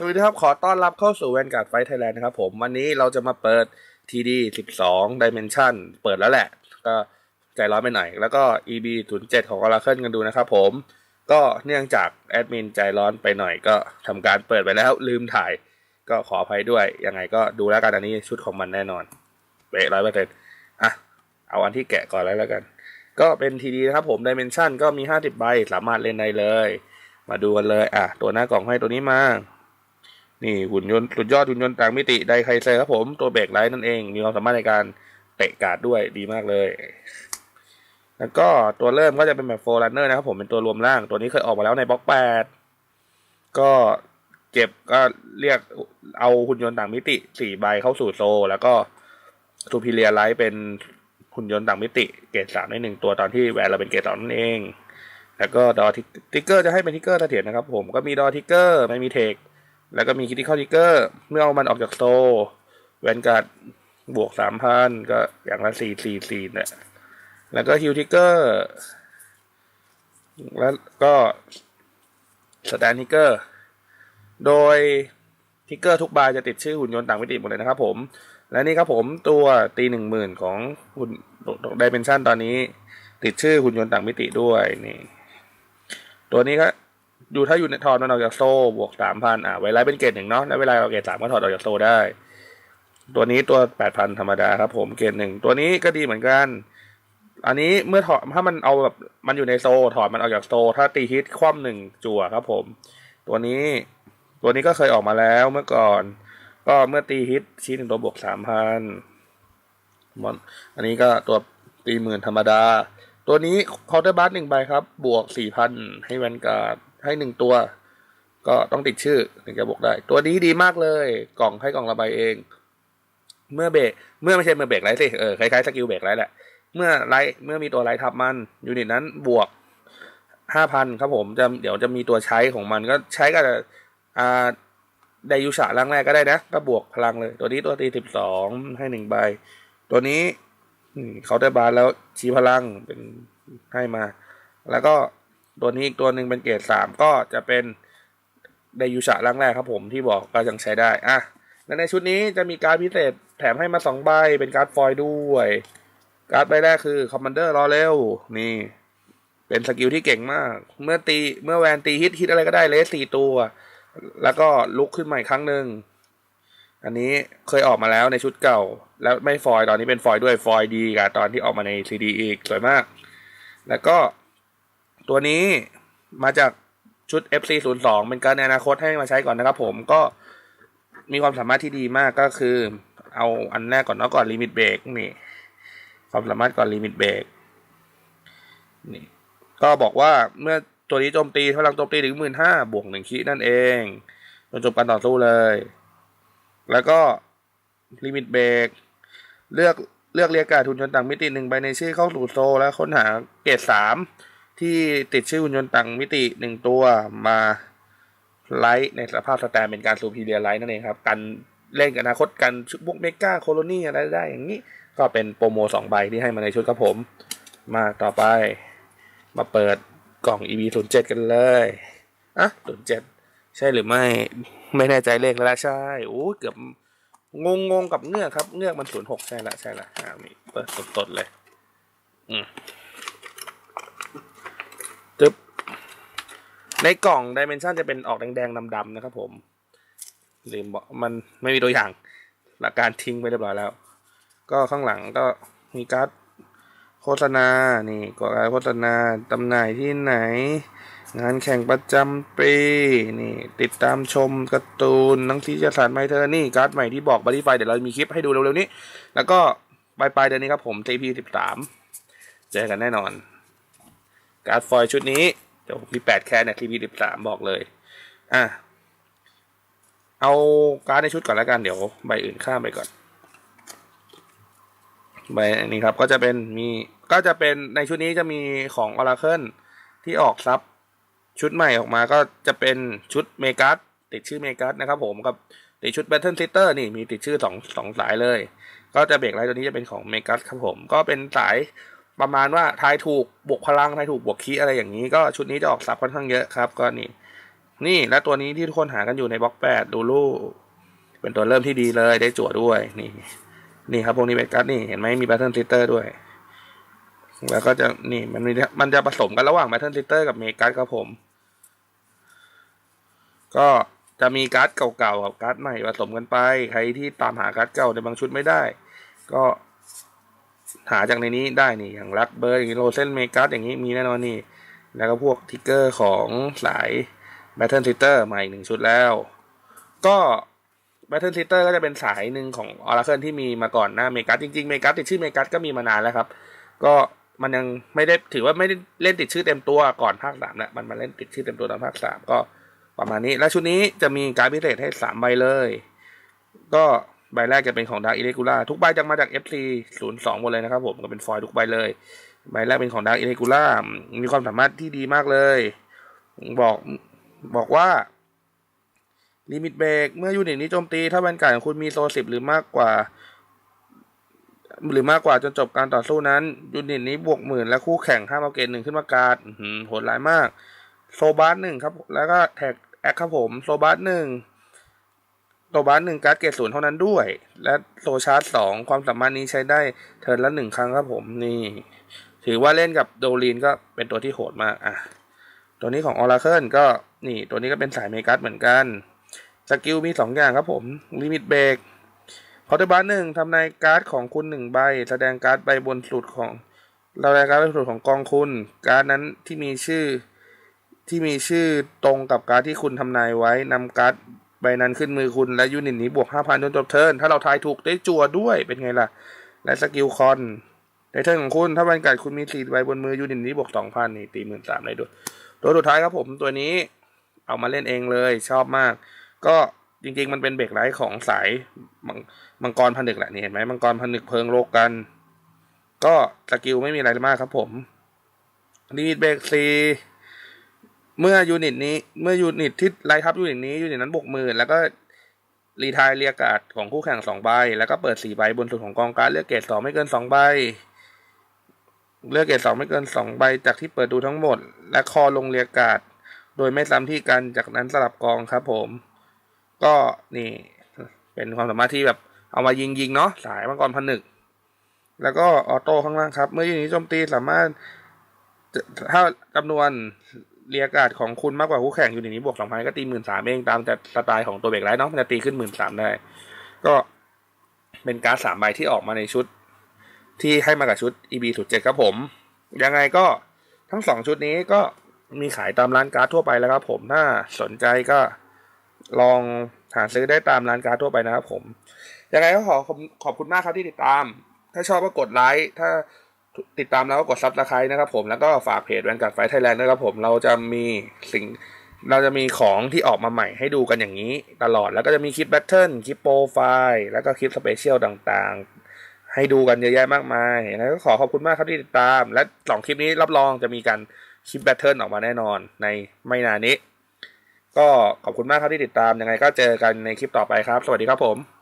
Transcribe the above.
สวัสดีครับ ขอต้อนรับเข้าสู่แวนการ์ดไฟไทยแลนด์นะครับผมวันนี้เราจะมาเปิด TD 12 Dimension เปิดแล้วแหละ ก็ใจร้อนไปหน่อยแล้วก็ EB 07ของ Oracle กันดูนะครับผม ก็เนื่องจากแอดมินใจร้อนไปหน่อยก็ทำการเปิดไปแล้วลืมถ่าย ก็ขออภัยด้วย ยังไงก็ดูแล้วกันอันนี้ชุดของมันแน่นอนเป๊ะร้อยเปอร์เซ็นต์อะ เอาอันที่แกะก่อนแล้วแล้วกัน ก็เป็น TD นะครับผม Dimension ก็มี 50 ใบ สามารถเล่นได้เลย มาดูกันเลย อะ ตัวหน้ากล่องให้ตัวนี้มา นี่หุ่นยนต์สุดยอดหุ่นยนต์ต่างมิติไดไคเซอร์ครับผมตัวเบรกไลท์นั่นเอง มีความสามารถในการเตะกาดด้วยดีมากเลย แล้วก็ตัวเริ่มก็จะเป็นแบบโฟร์รันเนอร์นะครับผมเป็นตัวรวมร่างตัวนี้เคยออกมาแล้วในบล็อกแปดก็เก็บก็เรียกเอาหุ่นยนต์ต่างมิติสี่ใบเข้าสู่โซ แล้วก็ทูพิเลียไลท์เป็นหุ่นยนต์ต่างมิติเกรดสามในหนึ่งตัวตอนที่แวนเราเป็นเกรดสองนั่นเอง แล้วก็ดอทิกเกอร์จะให้เป็นทิกเกอร์เสถียรนะครับผมก็มีดอทิกเกอร์ไม่มีเทค แล้วก็มีคิติคอลทิกเกอร์เมื่อเอามันออกจากโซแวนการ์ดบวกสามพันก็อย่างละสี่สี่สี่เนี่ยแล้วก็ฮิวทิกเกอร์ แล้วก็สแตนทิกเกอร์ โดยทิกเกอร์ทุกใบจะติดชื่อหุ่นยนต์ต่างมิติหมดเลยนะครับผม และนี่ครับผมตัวตีหนึ่งหมื่นของหุ่นดิเมนชันตอนนี้ ติดชื่อหุ่นยนต์ต่างมิติด้วยนี่ ตัวนี้ครับ ดูถ้าอยู่ในถอดมันออกจากโซ่บวกสามพันอะไวไลท์เป็นเกรดหนึ่งเนาะแล้วเวลาเราเกรดสามก็ถอดออกจากโซ่ได้ ตัวนี้ตัวแปดพันธรรมดาครับ ผมเกรดหนึ่งตัวนี้ก็ดีเหมือนกัน อันนี้เมื่อถอดถ้ามันเอาแบบมันอยู่ในโซ่ถอดมันออกจากโซ่ถ้าตีฮิตคว่ำหนึ่งจั่วครับ ผม ตัวนี้ตัวนี้ก็เคยออกมาแล้วเมื่อก่อน ก็เมื่อตีฮิตชี้หนึ่งตัวบวกสามพันมอันนี้ก็ตัวตีหมื่นธรรมดา ตัวนี้คาน์เตอร์บัสหนึ่งใบครับ บวกสี่พันให้แวนการ์ด ให้หนึ่งตัว ก็ต้องติดชื่อถึงจะบอกได้ ตัวนี้ดีมากเลย กล่องให้กล่องระบายเอง เมื่อเบรกเมื่อไม่ใช่เมื่อเบรกไรสิเออคล้ายๆสกิลเบรกไรแหละเมื่อไลท์เมื่อมีตัวไลท์ทับมันยูนิตนั้นบวกห้าพันครับผมจะเดี๋ยวจะมีตัวใช้ของมันก็ใช้กับอ่าไดยูชาล่างแรกก็ได้นะ ก็บวกพลังเลย ตัวนี้ตัวตีสิบสองให้หนึ่งใบ ตัวนี้เขาได้บานแล้วชี้พลังเป็นให้มา แล้วก็ ตัวนี้อีกตัวหนึ่งเป็นเกรดสามก็จะเป็นไดยูชาล่างแรกครับผมที่บอกก็ยังใช้ได้อะและในชุดนี้จะมีการพิเศษแถมให้มาสองใบเป็นการ์ดฟอยด้วย การ์ดใบแรกคือคอมมานเดอร์รอเร็วนี่ เป็นสกิลที่เก่งมาก เมื่อตีเมื่อแวนตีฮิตฮิตอะไรก็ได้เลสสี่ตัว แล้วก็ลุกขึ้นใหม่ครั้งหนึ่งอันนี้เคยออกมาแล้วในชุดเก่า แล้วไม่ฟอยตอนนี้เป็นฟอยด้วยฟอยดีกับตอนที่ออกมาในซีดีอีกสวยมาก แล้วก็ ตัวนี้มาจากชุด FC02 เป็นการในอนาคตให้มาใช้ก่อนนะครับผมก็มีความสามารถที่ดีมากก็คือ เอาอันแรกก่อนเนาะก่อนลิมิตเบรกนี่ความสามารถก่อนลิมิตเบรกนี่ก็บอกว่าเมื่อตัวนี้โจมตีพลังโจมตีถึงหมื่นห้าบวกหนึ่งคีนั่นเองจนจบการต่อสู้เลย แล้วก็ลิมิตเบรกเลือกเลือกเรียกการทุนยนต่างมิติหนึ่งใบในชื่อเข้าสู่โซ แล้วค้นหาเกรดสาม ที่ติดชื่อหุ่นยนต์ต่างมิติหนึ่งตัวมาไลท์ในสภาพสแตนเป็นการซูพีเรียไลท์นั่นเองครับกันเล่นกับอนาคตกันพวกเมกาโคโลนีอะไรได้อย่างนี้ ก็เป็นโปรโมสองใบที่ให้มาในชุดครับผม มาต่อไป มาเปิดกล่อง EV 0 7กันเลยอะ07ใช่หรือไม่ไม่แน่ใจเลขแล้วใช่โอ้เกือบงงงกับเงือกครับ เงือกมันศูนย์หกใช่ละใช่ละอ่ามีเปิดสดๆเลย อืมจึ๊บ ในกล่องดิเมนชันจะเป็นออกแดงๆดำๆนะครับผมลืมบอกมันไม่มีตัวอย่างหลักการทิ้งไปเรียบร้อยแล้ว ก็ข้างหลังก็มีการ์ดโฆษณา นี่กดโฆษณาตำหน่ายที่ไหน งานแข่งประจำปี นี่ ติดตามชมการ์ตูนนังสือสารไมเธอนี่การ์ดใหม่ที่บอกบัตตี้ไฟเดี๋ยวเรามีคลิปให้ดูเร็วๆนี้ แล้วก็ปลายปลายเดือนนี้ครับผม TP สิบสามเจอกันแน่นอน การ์ดฟอยชุดนี้ เดี๋ยวมีแปดแค่เนี่ย TP สิบสามบอกเลย อะ เอาการ์ดในชุดก่อนแล้วกัน เดี๋ยวใบอื่นข้ามไปก่อน ใบนี้ครับก็จะเป็นมีก็จะเป็นในชุดนี้จะมีของ Oracle ที่ออกซับชุดใหม่ออกมาก็จะเป็นชุดเมกัสติดชื่อเมกัสนะครับผมกับติดชุด Battle Sister นี่มีติดชื่อสองสองสายเลย ก็จะเบรกไลท์ตัวนี้จะเป็นของเมกัสครับผม ก็เป็นสาย ประมาณว่าทายถูกบวกพลังทายถูกบวกคีอะไรอย่างนี้ ก็ชุดนี้จะออกซับค่อนข้างเยอะครับ ก็นี่ นี่และตัวนี้ที่ทุกคนหากันอยู่ในบล็อกแปดดูลูเป็นตัวเริ่มที่ดีเลยได้จั่วด้วยนี่ นี่ครับพวกนี้เป็นการ์ดนี่เห็นไหมมีแบทเทิลซิสเตอร์ด้วย แล้วก็จะนี่มันมีมันจะผสมกันระหว่างแบทเทิลซิสเตอร์กับเมกัสครับผม ก็จะมีการ์ดเก่าๆกับการ์ดใหม่ผสมกันไป ใครที่ตามหาการ์ดเก่าในบางชุดไม่ได้ ก็ หาจากในนี้ได้นี่อย่างรักเบอร์อย่างนี้โรเซนเมกัสอย่างนี้มีแน่นอนนี่ แล้วก็พวกทิกเกอร์ของสาย Battle Sitter มาอีกหนึ่งชุดแล้ว ก็ Battle Sitter ก็จะเป็นสายหนึ่งของ Oracle ที่มีมาก่อนหน้าเมกัสจริงๆเมกัสติดชื่อเมกัสก็มีมานานแล้วครับ ก็มันยังไม่ได้ถือว่าไม่ได้เล่นติดชื่อเต็มตัวก่อนภาคสามแล้วมันมาเล่นติดชื่อเต็มตัวตอนภาคสามก็ประมาณนี้ และชุดนี้จะมีการพิเศษให้สามใบเลย ก็ ใบแรกจะเป็นของดาร์ i อิเลกูล่าทุกใบจะมาจาก FC 0 2หมดเลยนะครับผมก็เป็นฟอยล์ทุกใบเลย ใบแรกเป็นของดาร์ i อิเลกูล่ามีความสามารถที่ดีมากเลย บอกบอกว่าลิมิตเบรกเมื่อยูนิตนี้โจมตี ถ้าแวนการ์ดของคุณมีโซสิบหรือมากกว่า หรือมากกว่าจนจบการต่อสู้นั้น ยูนิตนี้บวกหมื่นและคู่แข่งห้ามเอาเกณฑ์หนึ่งขึ้นมาการ์ดอื้อหือโหดร้ายมาก โซบาร์หนึ่งครับ แล้วก็แท็กแอคครับผม โซบาร์หนึ่ง โซบาร์หนึ่งการ์ดเกรดศูนย์เท่านั้นด้วย และโซชาร์จสองความสามารถนี้ใช้ได้เทิร์นละหนึ่งครั้งครับผมนี่ ถือว่าเล่นกับโดลีนก็เป็นตัวที่โหดมากอะตัวนี้ของ Oracle ก็นี่ตัวนี้ก็เป็นสายเมกัสเหมือนกันสกิลมี 2 อย่างครับผมลิมิตเบรกพอเทบัสหนึ่งทำนายการ์ดของคุณหนึ่งใบ แสดงการ์ดใบบนสุดของเราแสดงการ์ดใบนสุดของกองคุณ การ์ดนั้นที่มีชื่อที่มีชื่อตรงกับการ์ดที่คุณทำนายไว้นำการ์ด ใบนั้นขึ้นมือคุณและยูนิตนี้บวก5,000จนจบเทิร์นถ้าเราทายถูกได้จั่วด้วยเป็นไงล่ะ และสกิลคอนในเทิร์นของคุณ ถ้าบรรยากาศคุณมีสี่ใบบนมือยูนิตนี้บวก2,000นี่ตีหมื่นสามได้ด้วยตัวสุดท้ายครับผมตัวนี้เอามาเล่นเองเลยชอบมาก ก็จริงๆ มันเป็นเบรกไลท์ของสายมังมังกรผนึกแหละนี่เห็นไหมมังกรผนึกเพลิงโลกกัน ก็สกิลไม่มีอะไรมากครับผมลิมิตเบรกซี เมื่อยูนิตนี้เมื่อยูนิตที่ไลทับยูนิตนี้ยูนิตนั้นบวกหมื่นแล้วก็รีทายเรียกาดของคู่แข่งสองใบ แล้วก็เปิดสี่ใบบนสุดของกองการเลือกเกรดสองไม่เกินสองใบ เลือกเกรดสองไม่เกินสองใบจากที่เปิดดูทั้งหมด และคอลงเรียกาดโดยไม่ซ้ำที่กันจากนั้นสลับกองครับผม ก็นี่เป็นความสามารถที่แบบเอามายิงยิงเนาะสายมังกรผนึกแล้วก็ออโต้ข้างล่างครับ เมื่อยูนิตโจมตีสามารถถ้าจำนวน เรียกกาดของคุณมากกว่าคู่แข่งอยูนิตนี้บวกสองพันก็ตีหมื่นสามเองตามแต่สไตล์ของตัวเบรกไลท์เนาะมันจะตีขึ้นหมื่นสามได้ ก็เป็นการ์ดสามใบที่ออกมาในชุด ที่ให้มากับชุด EB 0 7ครับผม ยังไงก็ทั้งสองชุดนี้ก็มีขายตามร้านการ์ดทั่วไปแล้วครับผมถ้าสนใจก็ลองหาซื้อได้ตามร้านการ์ดทั่วไปนะครับผมยังไงก็ขอขอบขอบคุณมากครับที่ติดตาม ถ้าชอบก็กดไลค์ถ้า ติดตามแล้วก็กดซับสไครต์นะครับผมแล้วก็ฝากเพจแวนการ์ดไฟไทยแลนด์นะครับผมเราจะมีสิ่งเราจะมีของที่ออกมาใหม่ให้ดูกันอย่างนี้ตลอดแล้วก็จะมีคลิปแบทเทิลคลิปโปรไฟล์แล้วก็คลิปสเปเชียลต่างๆ ให้ดูกันเยอะแยะมากมายแล้วก็ขอขอบคุณมากครับที่ติดตาม และสองคลิปนี้รับรองจะมีการคลิปแบทเทิลออกมาแน่นอนในไม่นานนี้ ก็ขอบคุณมากครับที่ติดตามยังไงก็เจอกันในคลิปต่อไปครับ สวัสดีครับผม